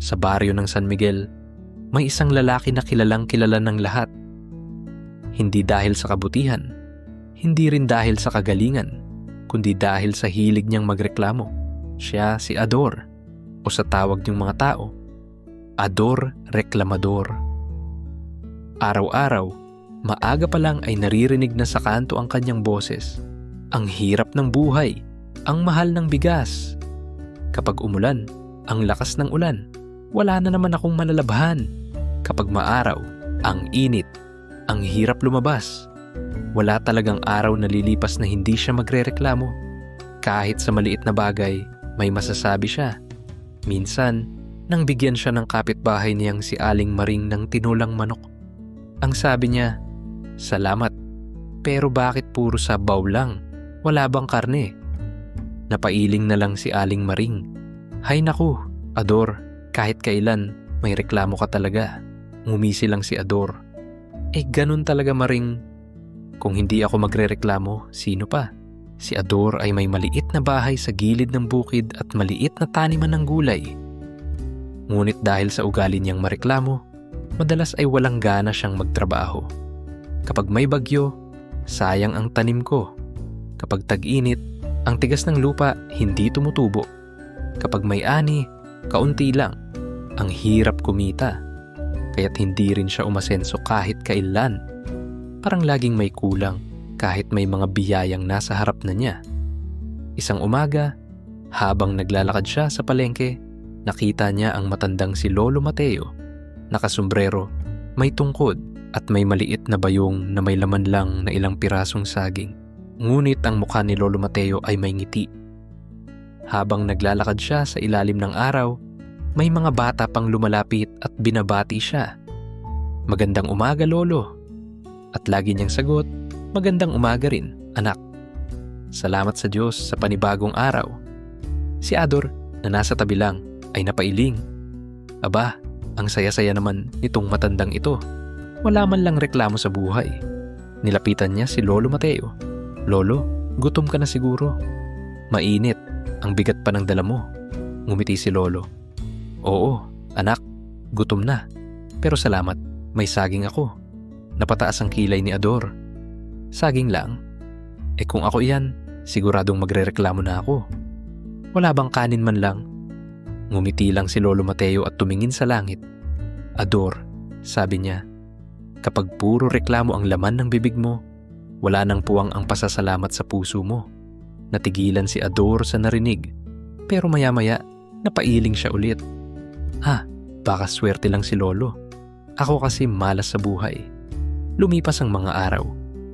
Sa baryo ng San Miguel, may isang lalaki na kilalang kilala ng lahat. Hindi dahil sa kabutihan, hindi rin dahil sa kagalingan, kundi dahil sa hilig niyang magreklamo. Siya si Ador, o sa tawag ng mga tao, Ador Reklamador. Araw-araw, maaga pa lang ay naririnig na sa kanto ang kanyang boses. Ang hirap ng buhay, ang mahal ng bigas. Kapag umulan, ang lakas ng ulan, wala na naman akong malalabhan. Kapag maaraw, ang init, ang hirap lumabas. Wala talagang araw na lilipas na hindi siya magrereklamo. Kahit sa maliit na bagay, may masasabi siya. Minsan, nang bigyan siya ng kapitbahay niyang si Aling Maring ng tinulang manok. Ang sabi niya, Salamat, pero bakit puro sabaw lang? Wala bang karne? Napailing na lang si Aling Maring. Hay naku, Ador, kahit kailan, may reklamo ka talaga. Ngumisi lang si Ador. Eh ganun talaga Maring. Kung hindi ako magrereklamo, sino pa? Si Ador ay may maliit na bahay sa gilid ng bukid at maliit na taniman ng gulay. Ngunit dahil sa ugali niyang mareklamo, madalas ay walang gana siyang magtrabaho. Kapag may bagyo, sayang ang tanim ko. Kapag tag-init, ang tigas ng lupa hindi tumutubo. Kapag may ani, kaunti lang. Ang hirap kumita. Kaya't hindi rin siya umasenso kahit kailan. Parang laging may kulang kahit may mga biyayang nasa harap na niya. Isang umaga, habang naglalakad siya sa palengke, nakita niya ang matandang si Lolo Mateo. Nakasombrero, may tungkod at may maliit na bayong na may laman lang na ilang pirasong saging. Ngunit ang mukha ni Lolo Mateo ay may ngiti. Habang naglalakad siya sa ilalim ng araw, may mga bata pang lumalapit at binabati siya. Magandang umaga, Lolo. At lagi niyang sagot, magandang umaga rin, anak. Salamat sa Diyos sa panibagong araw. Si Ador, na nasa tabi lang, ay napailing. Aba, ang saya-saya naman nitong matandang ito. Wala man lang reklamo sa buhay. Nilapitan niya si Lolo Mateo. Lolo, gutom ka na siguro. Mainit, ang bigat pa ng dala mo. Ngumiti si Lolo. Oo, anak, gutom na. Pero salamat, may saging ako. Napataas ang kilay ni Ador. Saging lang? Eh kung ako iyan, siguradong magrereklamo na ako. Wala bang kanin man lang? Ngumiti lang si Lolo Mateo at tumingin sa langit. Ador, sabi niya, kapag puro reklamo ang laman ng bibig mo, wala nang puwang ang pasasalamat sa puso mo. Natigilan si Ador sa narinig, pero maya-maya, napailing siya ulit. Ha, baka swerte lang si Lolo. Ako kasi malas sa buhay. Lumipas ang mga araw.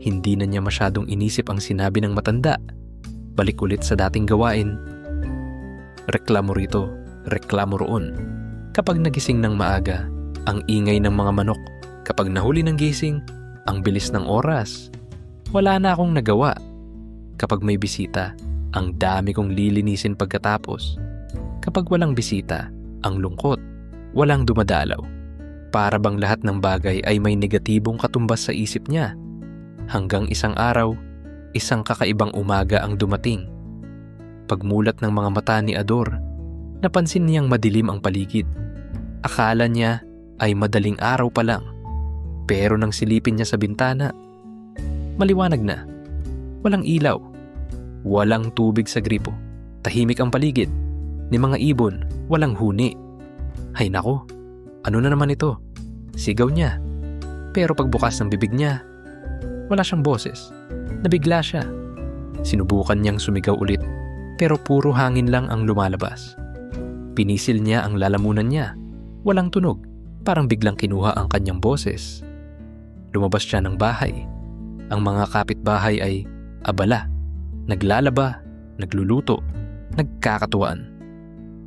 Hindi na niya masyadong inisip ang sinabi ng matanda. Balik ulit sa dating gawain. Reklamo rito, reklamo roon. Kapag nagising ng maaga, ang ingay ng mga manok. Kapag nahuli ng gising, ang bilis ng oras. Wala na akong nagawa. Kapag may bisita, ang dami kong lilinisin pagkatapos. Kapag walang bisita, ang lungkot. Walang dumadalaw. Para bang lahat ng bagay ay may negatibong katumbas sa isip niya. Hanggang isang araw, isang kakaibang umaga ang dumating. Pagmulat ng mga mata ni Ador, napansin niyang madilim ang paligid. Akala niya ay madaling araw pa lang. Pero nang silipin niya sa bintana, maliwanag na. Walang ilaw. Walang tubig sa gripo. Tahimik ang paligid. Ni mga ibon, walang huni. Hay nako, ano na naman ito? Sigaw niya. Pero pagbukas ng bibig niya, wala siyang boses. Nabigla siya. Sinubukan niyang sumigaw ulit, pero puro hangin lang ang lumalabas. Pinisil niya ang lalamunan niya. Walang tunog, parang biglang kinuha ang kanyang boses. Lumabas siya ng bahay. Ang mga kapitbahay ay abala, naglalaba, nagluluto, nagkakatuwaan.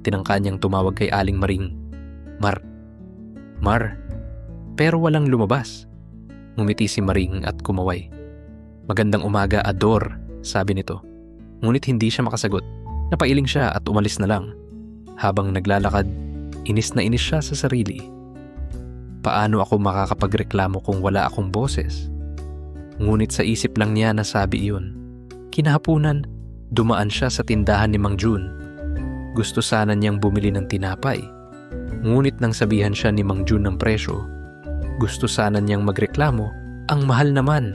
Tinangka niyang tumawag kay Aling Maring. Mar, Mar, pero walang lumabas. Ngumiti si Maring at kumaway. Magandang umaga, Ador, sabi nito. Ngunit hindi siya makasagot. Napailing siya at umalis na lang. Habang naglalakad, inis na inis siya sa sarili. Paano ako makakapagreklamo kung wala akong boses? Ngunit sa isip lang niya nasabi iyon. Kinahapunan, dumaan siya sa tindahan ni Mang Jun. Gusto sana niyang bumili ng tinapay. Ngunit nang sabihan siya ni Mang Jun ng presyo, gusto sana niyang magreklamo, ang mahal naman.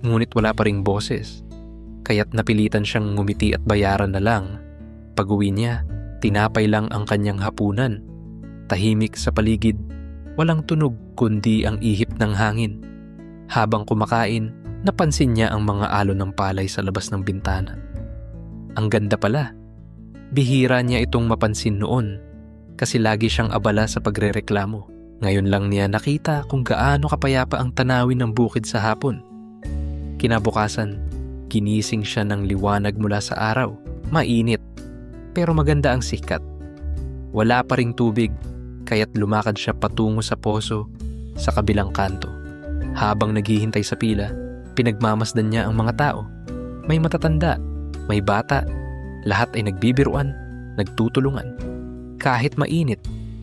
Ngunit wala pa ring boses, kaya't napilitan siyang ngumiti at bayaran na lang. Pag-uwi niya, tinapay lang ang kanyang hapunan. Tahimik sa paligid, walang tunog kundi ang ihip ng hangin. Habang kumakain, napansin niya ang mga alon ng palay sa labas ng bintana. Ang ganda pala. Bihira niya itong mapansin noon kasi lagi siyang abala sa pagrereklamo. Ngayon lang niya nakita kung gaano kapayapa ang tanawin ng bukid sa hapon. Kinabukasan, ginising siya ng liwanag mula sa araw. Mainit, pero maganda ang sikat. Wala pa ring tubig, kaya't lumakad siya patungo sa poso sa kabilang kanto. Habang naghihintay sa pila, pinagmamasdan niya ang mga tao. May matatanda, may bata, lahat ay nagbibiruan, nagtutulungan. Kahit mainit,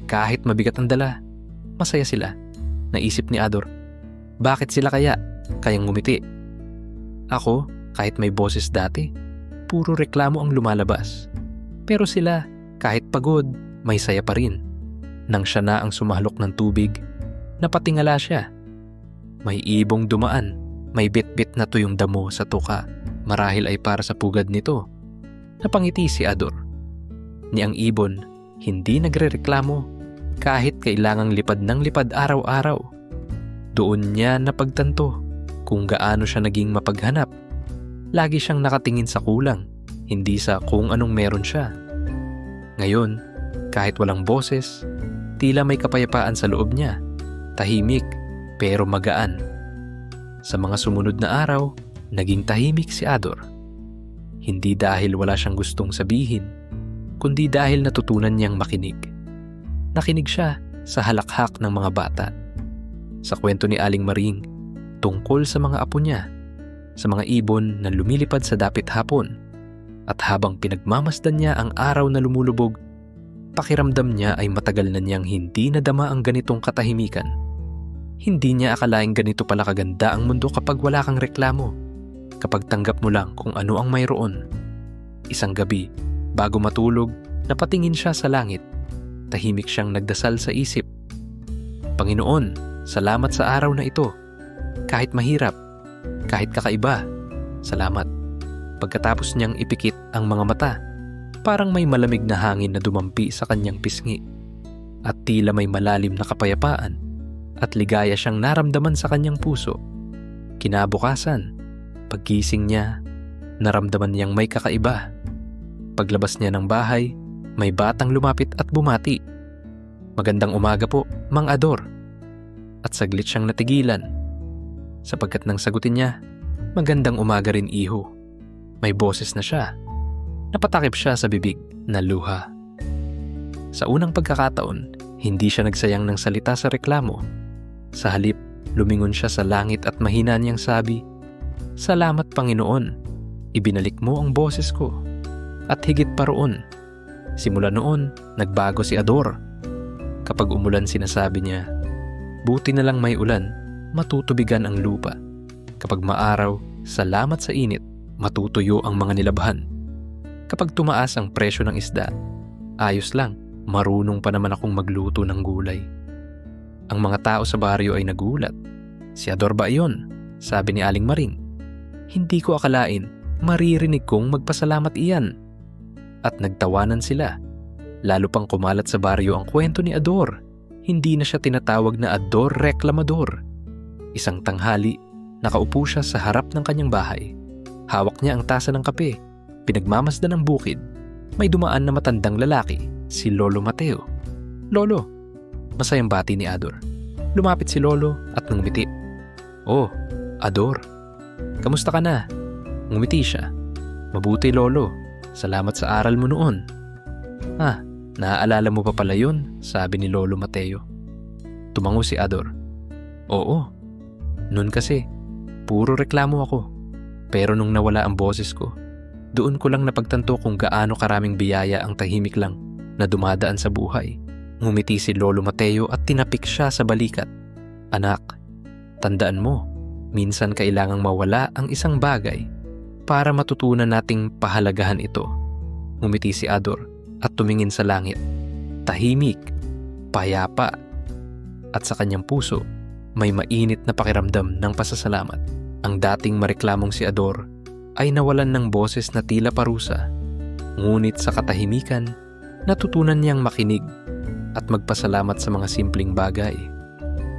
kahit mabigat ang dala, masaya sila. Naisip ni Ador, bakit sila kaya kayang ngumiti? Ako, kahit may boses dati, puro reklamo ang lumalabas. Pero sila, kahit pagod, may saya pa rin. Nang siya na ang sumahalok ng tubig, napatingala siya. May ibong dumaan, may bit-bit na tuyong damo sa tuka. Marahil ay para sa pugad nito. Napangiti si Ador. Ni ang ibon, hindi nagrereklamo kahit kailangang lipad ng lipad araw-araw. Doon niya napagtanto kung gaano siya naging mapaghanap. Lagi siyang nakatingin sa kulang, hindi sa kung anong meron siya. Ngayon, kahit walang boses, tila may kapayapaan sa loob niya. Tahimik, pero magaan. Sa mga sumunod na araw, naging tahimik si Ador. Hindi dahil wala siyang gustong sabihin, kundi dahil natutunan niyang makinig. Nakinig siya sa halakhak ng mga bata. Sa kwento ni Aling Maring, tungkol sa mga apo niya, sa mga ibon na lumilipad sa dapit hapon. At habang pinagmamasdan niya ang araw na lumulubog, pakiramdam niya ay matagal na niyang hindi nadama ang ganitong katahimikan. Hindi niya akalaing ganito pala kaganda ang mundo kapag wala kang reklamo. Kapag tanggap mo lang kung ano ang mayroon. Isang gabi, bago matulog, napatingin siya sa langit. Tahimik siyang nagdasal sa isip. Panginoon, salamat sa araw na ito. Kahit mahirap, kahit kakaiba, salamat. Pagkatapos niyang ipikit ang mga mata, parang may malamig na hangin na dumampi sa kanyang pisngi. At tila may malalim na kapayapaan at ligaya siyang naramdaman sa kanyang puso. Kinabukasan, paggising niya, naramdaman niyang may kakaiba. Paglabas niya ng bahay, may batang lumapit at bumati. Magandang umaga po, Mang Ador. At saglit siyang natigilan. Sapagkat nang sagutin niya, magandang umaga rin iho. May boses na siya. Napatakip siya sa bibig na luha. Sa unang pagkakataon, hindi siya nagsayang ng salita sa reklamo. Sa halip, lumingon siya sa langit at mahina niyang sabi, Salamat Panginoon, ibinalik mo ang boses ko. At higit pa roon, simula noon, nagbago si Ador. Kapag umulan sinasabi niya, Buti na lang may ulan, matutubigan ang lupa. Kapag maaraw, salamat sa init, matutuyo ang mga nilabhan. Kapag tumaas ang presyo ng isda, ayos lang, marunong pa naman akong magluto ng gulay. Ang mga tao sa baryo ay nagulat. Si Ador ba iyon? Sabi ni Aling Maring. Hindi ko akalain, maririnig kong magpasalamat iyan. At nagtawanan sila. Lalo pang kumalat sa baryo ang kwento ni Ador. Hindi na siya tinatawag na Ador Reklamador. Isang tanghali, nakaupo siya sa harap ng kanyang bahay. Hawak niya ang tasa ng kape. Pinagmamasdan ng bukid. May dumaan na matandang lalaki, si Lolo Mateo. Lolo, masayang bati ni Ador. Lumapit si Lolo at ngumiti. Oh, Ador, kamusta ka na? Ngumiti siya. Mabuti Lolo, salamat sa aral mo noon. Ah, naaalala mo pa pala yun, sabi ni Lolo Mateo. Tumango si Ador. Oo, noon kasi, puro reklamo ako. Pero nung nawala ang boses ko, doon ko lang napagtanto kung gaano karaming biyaya ang tahimik lang na dumadaan sa buhay. Ngumiti si Lolo Mateo at tinapik siya sa balikat. Anak, tandaan mo, minsan kailangang mawala ang isang bagay para matutunan nating pahalagahan ito. Ngumiti si Ador at tumingin sa langit. Tahimik payapa, at sa kanyang puso may mainit na pakiramdam ng pasasalamat. Ang dating mareklamong si Ador ay nawalan ng boses na tila parusa. Ngunit sa katahimikan, natutunan niyang makinig at magpasalamat sa mga simpleng bagay.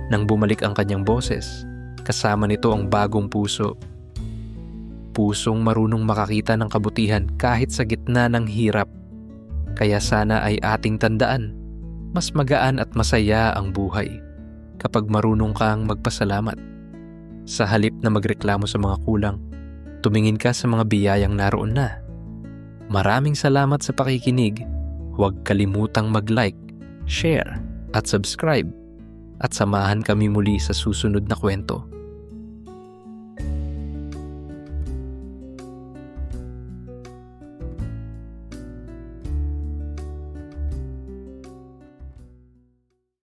Nang bumalik ang kanyang boses, kasama nito ang bagong puso. Pusong marunong makakita ng kabutihan kahit sa gitna ng hirap. Kaya sana ay ating tandaan, mas magaan at masaya ang buhay kapag marunong kang magpasalamat. Sa halip na magreklamo sa mga kulang, tumingin ka sa mga biyayang naroon na. Maraming salamat sa pakikinig. Huwag kalimutang mag-like, share, at subscribe. At samahan kami muli sa susunod na kwento.